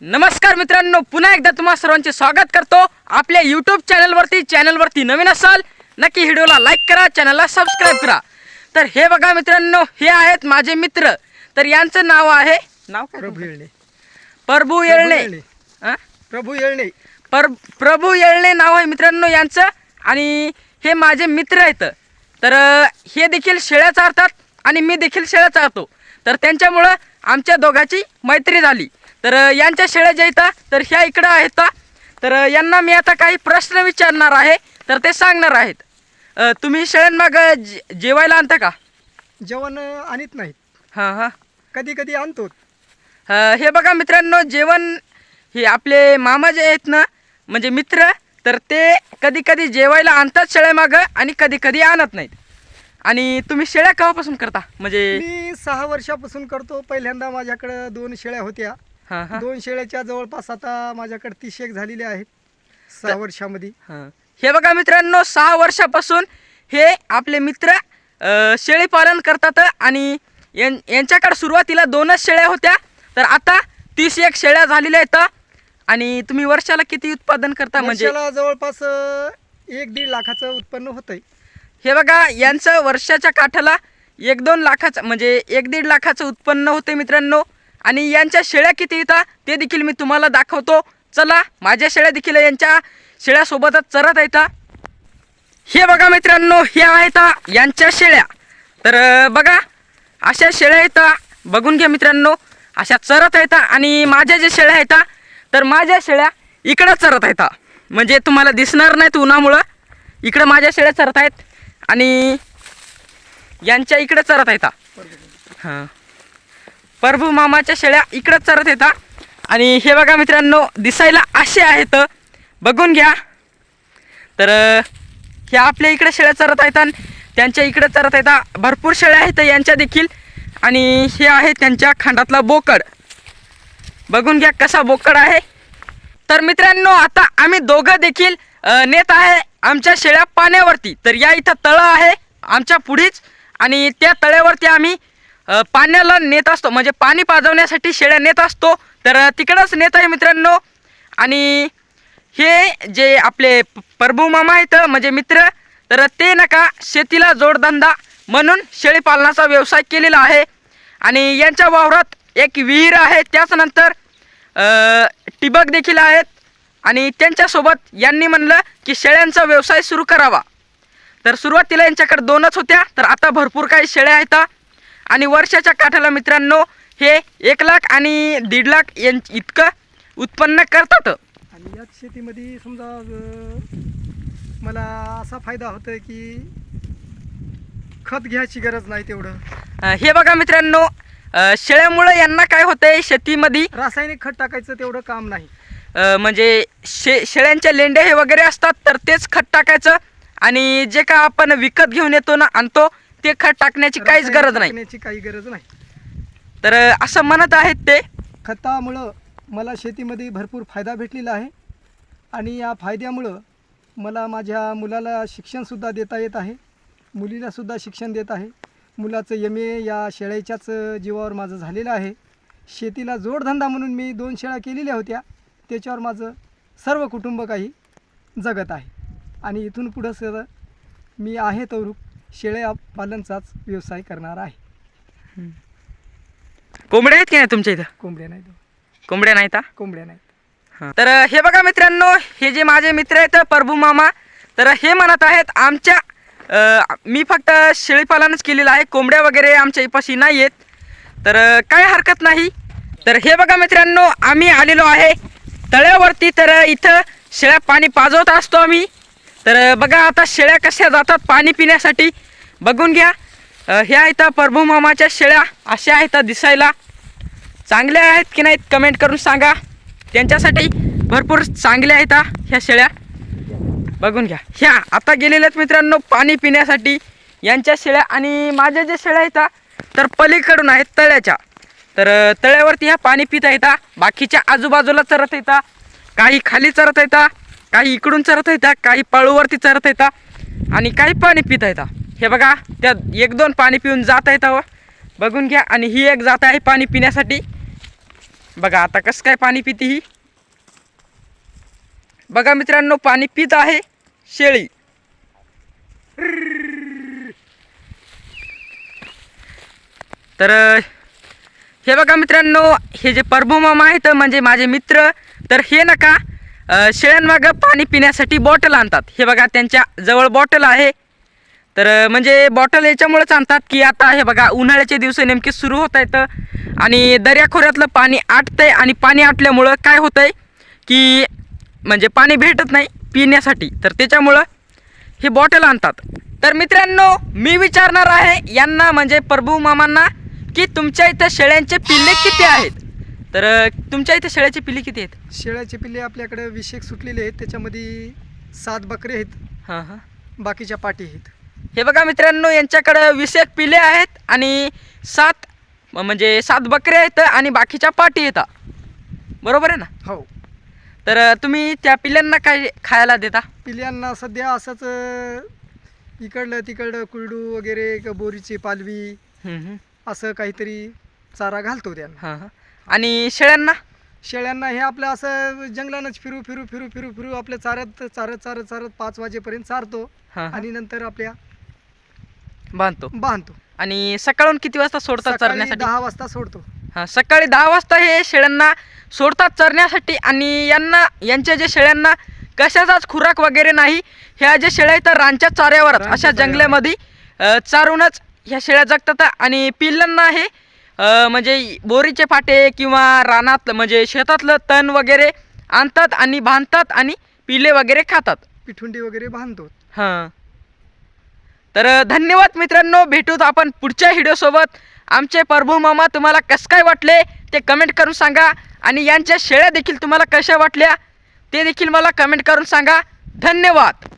नमस्कार मित्रांनो पुन्हा एकदा तुम्हा सर्वांचे स्वागत करतो. आपल्या यूट्यूब चॅनलवरती चॅनलवरती नवीन असाल नक्की व्हिडिओला लाईक करा चॅनलला सबस्क्राईब करा. तर हे बघा मित्रांनो हे आहेत माझे मित्र. तर यांचं नाव आहे नाव काय प्रभू येळणे. प्रभू येळणे. हा? प्रभू येळणे. पर प्रभू येळणे नाव आहे मित्रांनो यांचं. आणि हे माझे मित्र आहेत. तर हे देखील शेळ्या चारतात आणि मी देखील शेळ्या चारतो. तर त्यांच्यामुळं आमच्या दोघांची मैत्री झाली. तर यांच्या शेळ्या ज्या आहेत तर ह्या इकडं आहेत तर यांना मी आता काही प्रश्न विचारणार आहे तर ते सांगणार आहेत. तुम्ही शेळ्यांमाग जेवायला आणता का? जेवण आणत नाहीत. हां हां. कधी कधी आणतो हे बघा मित्रांनो जेवण हे आपले मामा जे आहेत ना म्हणजे मित्र तर ते कधी कधी जेवायला आणतात शेळ्यामागं आणि कधी कधी आणत नाहीत. आणि तुम्ही शेळ्या केव्हापासून करता? म्हणजे मी सहा वर्षापासून करतो. पहिल्यांदा माझ्याकडं दोन शेळ्या होत्या. हां हां. दोन शेळ्याच्या जवळपास आता माझ्याकडे तीस एक झालेल्या आहेत. सहा वर्षामध्ये. हां. हे बघा मित्रांनो सहा वर्षापासून हे आपले मित्र अ, शेळी पालन करतात आणि यां यांच्याकडे सुरुवातीला दोनच शेळ्या होत्या. तर आता तीस एक शेळ्या झालेल्या आहेत. आणि तुम्ही वर्षाला किती उत्पादन करता? म्हणजे वर्षाला जवळपास अं, एक दीड लाखाचं उत्पन्न होतंय. हे बघा यांचं वर्षाच्या काठाला एक दोन लाखाचं म्हणजे एक दीड लाखाचं उत्पन्न होते मित्रांनो. आणि यांच्या शेळ्या किती येतात ते देखील मी तुम्हाला दाखवतो. चला माझ्या शेळ्या देखील यांच्या शेळ्यासोबतच चरत आहेत हे? बघा मित्रांनो हे आहेत यांच्या शेळ्या. तर बघा अशा शेळ्या आहेत बघून घ्या मित्रांनो अशा चरत आहेत आणि माझ्या ज्या शेळ्या आहेत तर माझ्या शेळ्या इकडं चरत आहेत म्हणजे तुम्हाला दिसणार नाहीत उन्हामुळं. इकडं माझ्या शेळ्या चरत आहेत आणि यांच्या इकडं चरत आहेत हां. प्रभू मामाच्या शेळ्या इकडं चरत येतात. आणि हे बघा मित्रांनो दिसायला असे आहेत. बघून घ्या. तर ह्या आपल्या इकडे शेळ्या चरत आहेत आणि त्यांच्या इकडे चरत आहेत. भरपूर शेळ्या आहेत यांच्या देखील. आणि हे आहे त्यांच्या खांडातला बोकड. बघून घ्या कसा बोकड आहे. तर मित्रांनो आता आम्ही दोघं देखील नेत आहे आमच्या शेळ्या पाण्यावरती. तर या इथं तळं आहे आमच्या पुढेच. आणि त्या तळ्यावरती आम्ही पाण्याला नेत असतो. म्हणजे पाणी पाजवण्यासाठी शेळ्या नेत असतो. तर तिकडंच नेत आहे मित्रांनो. आणि हे जे आपले प्रभू मामा आहेत म्हणजे मित्र तर ते नका शेतीला जोडधंदा म्हणून शेळीपालनाचा व्यवसाय केलेला आहे. आणि यांच्या वावरात एक विहीर आहे. त्याचनंतर टिबक देखील आहेत. आणि त्यांच्यासोबत यांनी म्हणलं की शेळ्यांचा व्यवसाय सुरू करावा. तर सुरुवातीला यांच्याकडे दोनच होत्या. तर आता भरपूर काही शेळ्या आहेत. आणि वर्षाच्या काठाला मित्रांनो हे एक लाख आणि दीड लाख यां इतकं उत्पन्न करतात. आणि याच शेतीमध्ये समजा मला असा फायदा होतोय की खत घ्यायची गरज नाही तेवढं. हे बघा मित्रांनो शेळ्यामुळं यांना काय होतंय शेतीमध्ये रासायनिक खत टाकायचं तेवढं काम नाही. म्हणजे शे शेळ्यांच्या लेंड्या हे वगैरे असतात तर तेच खत टाकायचं आणि जे का आपण विकत घेऊन येतो ना आणतो ते खत टाकण्याची काहीच गरज नाही. टाकण्याची काही गरज नाही. तर असं म्हणत आहेत ते. खतामुळं मला शेतीमध्ये भरपूर फायदा भेटलेला आहे. आणि या फायद्यामुळं मला माझ्या मुलाला शिक्षणसुद्धा देता येत आहे. मुलीलासुद्धा शिक्षण देत आहे. मुलाचं एम ए या शेळ्याच्याच जीवावर माझं झालेलं आहे. शेतीला जोडधंदा म्हणून मी दोन शेळ्या केलेल्या होत्या. त्याच्यावर माझं सर्व कुटुंब काही जगत आहे. आणि इथून पुढं सर मी आहे तर शेळ्या पालनचाच व्यवसाय करणार आहे. कोंबड्या आहेत की नाही तुमच्या इथं? कोंबड्या नाहीत. कोंबड्या नाहीत हा? कोंबड्या नाहीत. हा. तर अ, हे बघा मित्रांनो हे जे माझे मित्र आहेत प्रभू मामा तर हे म्हणत आहेत आमच्या अ, मी फक्त शेळीपालनच केलेलं आहे कोंबड्या वगैरे आमच्या इपाशी नाही आहेत. तर अ, काय हरकत नाही. तर हे बघा मित्रांनो आम्ही आलेलो आहे तळ्यावरती तर इथं शेळ्या पाणी पाजवत असतो आम्ही. तर बघा आता शेळ्या कशा जातात पाणी पिण्यासाठी. बघून घ्या. ह्या इथं प्रभू मामाच्या शेळ्या अशा आहेत दिसायला. चांगल्या आहेत की नाहीत कमेंट करून सांगा. त्यांच्यासाठी भरपूर चांगल्या आहेत ह्या शेळ्या. बघून घ्या. ह्या आता गेलेल्या मित्रांनो पाणी पिण्यासाठी. यांच्या शेळ्या आणि माझ्या ज्या शेळ्या आहेत तर पलीकडून आहेत तळ्याच्या. तर तळ्यावरती ह्या पाणी पिता येतात बाकीच्या आजूबाजूला चरत येतात काही खाली चरत येतात काही इकडून चरत येतात काही पळूवरती चरत येतात आणि काही पाणी पित येतात हे बघा त्या एक दोन पाणी पिऊन जात येतं बघून घ्या आणि ही एक जात आहे पाणी पिण्यासाठी. बघा आता कसं काय पाणी पिते ही? बघा मित्रांनो पाणी पित आहे शेळी. तर हे बघा मित्रांनो हे जे परभू मामा आहेत म्हणजे माझे मित्र तर हे नका शेळ्यांमागं पाणी पिण्यासाठी बॉटल आणतात. हे बघा त्यांच्या जवळ बॉटल आहे. तर म्हणजे बॉटल याच्यामुळेच आणतात की आता हे बघा उन्हाळ्याचे दिवस नेमके सुरू होत आहेत. आणि दर्याखोऱ्यातलं पाणी आटतंय आणि पाणी आटल्यामुळं काय होतंय की म्हणजे पाणी भेटत नाही पिण्यासाठी. तर त्याच्यामुळं ही बॉटल आणतात. तर मित्रांनो मी विचारणार आहे यांना म्हणजे प्रभू मामांना की तुमच्या इथं शेळ्यांचे पिल्ले किती आहेत? तर तुमच्या इथे शेळ्याचे पिल्ले किती आहेत? शेळ्याचे पिल्ले आपल्याकडे विषेक सुटलेले आहेत. त्याच्यामध्ये सात बकरे आहेत. हां हां. बाकीच्या पाटी आहेत. हे बघा मित्रांनो यांच्याकडं वीस एक पिले आहेत आणि सात म्हणजे सात बकरे आहेत आणि बाकीच्या पाटी येतात बरोबर आहे ना? हो. तर तुम्ही त्या पिल्यांना काय खायला देता? पिल्यांना सध्या असंच अं, इकडलं तिकडलं कुरडू वगैरे क- बोरीची पालवी हम्म, हम्म. असं काहीतरी चारा घालतो त्यांना. हां हां. आणि शेळ्यांना? शेळ्यांना हे आपलं असं जंगलानंच फिरू फिरू फिरू फिरू फिरू आपलं चारत चारत चारत चारत पाच वाजेपर्यंत चारतो हां. आणि नंतर आपल्या बांधतो. बांधतो. आणि सकाळून किती वाजता सोडतात सकाळी चरण्यासाठी? दहा वाजता सोडतो. हां सकाळी दहा वाजता हे शेळ्यांना सोडतात चरण्यासाठी आणि यांना यांच्या जे शेळ्यांना कशाचाच खुराक वगैरे नाही ह्या ज्या शेळ्या आहेत रानच्या चाऱ्यावर रानच्या अशा चाऱ्यावर. जंगलामध्ये अ, चारूनच ह्या शेळ्या जगतात आणि पिल्लांना हे म्हणजे बोरीचे फाटे किंवा रानात म्हणजे शेतातलं तण वगैरे आणतात आणि बांधतात आणि पिले वगैरे खातात. पिठुंडी वगैरे बांधतो. हां. तर धन्यवाद मित्रांनो. भेटूत आपण पुढच्या व्हिडिओसोबत. आमचे प्रभू मामा तुम्हाला कसं काय वाटले ते कमेंट करून सांगा. आणि यांच्या शेळ्या देखील तुम्हाला कशा वाटल्या ते देखील मला कमेंट करून सांगा. धन्यवाद.